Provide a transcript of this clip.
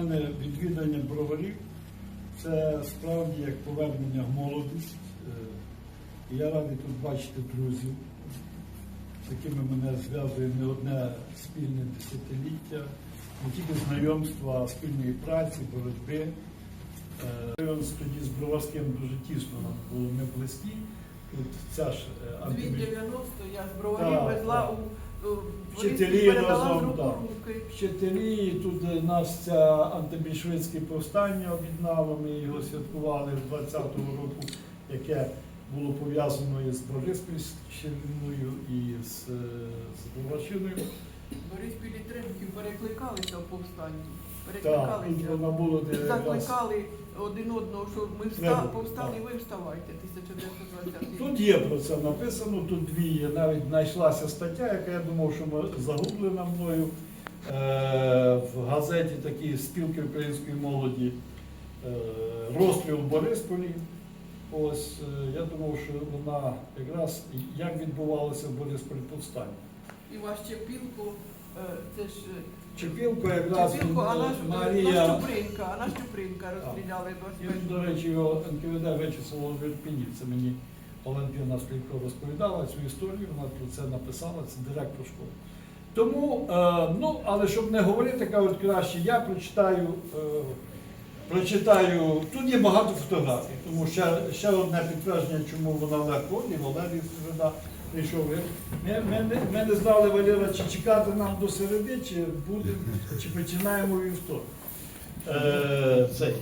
мене відвідання броварів це справді як повернення в молодість. Е, І я радий тут бачити друзів, з якими мене зв'язує не одне спільне десятиліття, не тільки знайомства, а спільної праці, боротьби. Е, тоді з Броварським дуже тісно нам було ми близькі. Тут ця ж е, антиміль- 90 я з броварів везла у Вчителі разом, так. вчителі, тут нас це антибільшовицьке повстання об'єднало, ми його святкували з 20-го року, яке було пов'язано із Бориспільщиною і з, е, з Броварщиною. Тремків перекликалися в повстанні. Перекликалися. воно було. Закликали один одного, що ми вста, повстали, так. ви вставайте, 1920 рік. Тут є про це написано, тут дві є. Навіть знайшлася стаття, яка я думав, що ми- загублена мною е, в газеті такій спілки української молоді е, розстріл в Борисполі. Ось е, я думав, що вона якраз як відбувалося в Борисполі повстання. І ваш Чепілко, е, це ж Чепілко якраз Чепілко, а він, е, наш, Марія. Чупринка, а наш Чупринка розстріляли Він, 21 до речі, його НКВД вичислило в Ірпіні. Це мені Валентина Стрілько розповідала цю історію, вона про це написала, це директор школи. Тому, е, ну, але щоб не говорити, кажуть, краще, я прочитаю, е, прочитаю, тут є багато фотографій, тому ще, ще одне підтвердження, чому вона легко, і Валерій Середа прийшов. Ми, ми, ми не знали, Валера, чи чекати нам до середи, чи буде, чи починаємо вівторок. Е, цей.